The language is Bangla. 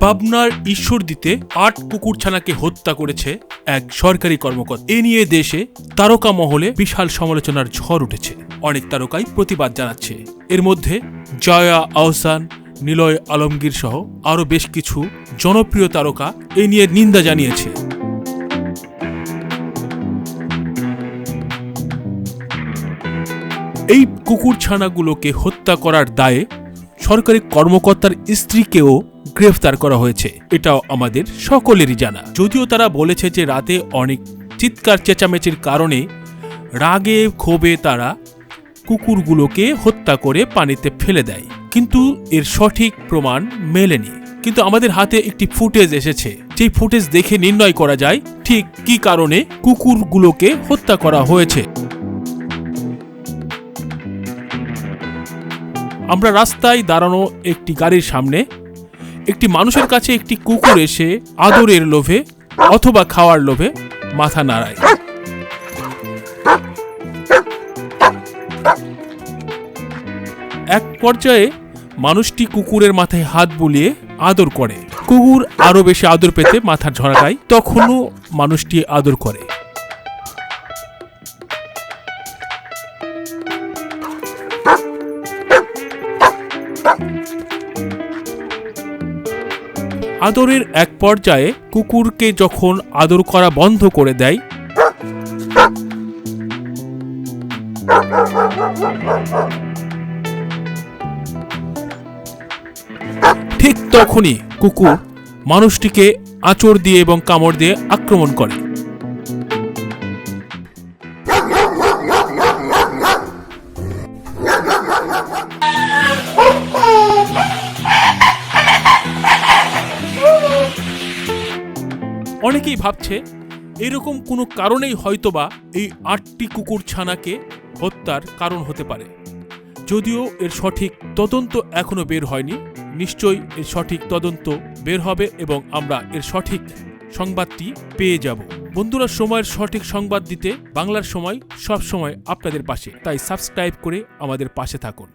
পাবনার ঈশ্বরদীতে আট কুকুরছানাকে হত্যা করেছে এক সরকারি কর্মকর্তা। এ নিয়ে দেশে তারকা মহলে বিশাল সমালোচনার ঝড় উঠেছে। অনেক তারকাই প্রতিবাদ জানাচ্ছে। এর মধ্যে জয়া আহসান, নিলয় আলমগীর সহ আরও বেশ কিছু জনপ্রিয় তারকা এ নিয়ে নিন্দা জানিয়েছে। এই কুকুরছানাগুলোকে হত্যা করার দায়ে সরকারি কর্মকর্তার স্ত্রীকেও গ্রেফতার করা হয়েছে। এটাও আমাদের সকলেরই জানা। যদিও তারা বলেছে যে রাতে অনেক চিৎকার, চেঁচামেচির কারণে রাগে, ক্ষোভে তারা কুকুরগুলোকে হত্যা করে পানিতে ফেলে দেয়। কিন্তু এর সঠিক প্রমাণ মেলেনি। কিন্তু আমাদের হাতে একটি ফুটেজ এসেছে। যেই ফুটেজ দেখে নির্ণয় করা যায় ঠিক কি কারণে কুকুরগুলোকে হত্যা করা হয়েছে। আমরা রাস্তায় দাঁড়ানো একটি গাড়ির সামনে, একটি মানুষের কাছে একটি কুকুর এসে আদরের লোভে অথবা খাওয়ার লোভে মাথা নাড়ায়। এক পর্যায়ে মানুষটি কুকুরের মাথায় হাত বুলিয়ে আদর করে। কুকুর আরও বেশি আদর পেতে মাথা ঝরাকায় তখনও মানুষটি আদর করে। আদরের এক পর্যায়ে কুকুরকে যখন আদর করা বন্ধ করে দেয়, ঠিক তখনই কুকুর মানুষটিকে আঁচড় দিয়ে এবং কামড় দিয়ে আক্রমণ করে। অনেকেই ভাবছে, এরকম কোনো কারণেই হয়তোবা এই আটটি কুকুর ছানাকে হত্যার কারণ হতে পারে। যদিও এর সঠিক তদন্ত এখনও বের হয়নি, নিশ্চয়ই এর সঠিক তদন্ত বের হবে এবং আমরা এর সঠিক সংবাদটি পেয়ে যাব। বন্ধুরা, সময়ের সঠিক সংবাদ দিতে বাংলার সময় সব সময় আপনাদের পাশে, তাই সাবস্ক্রাইব করে আমাদের পাশে থাকুন।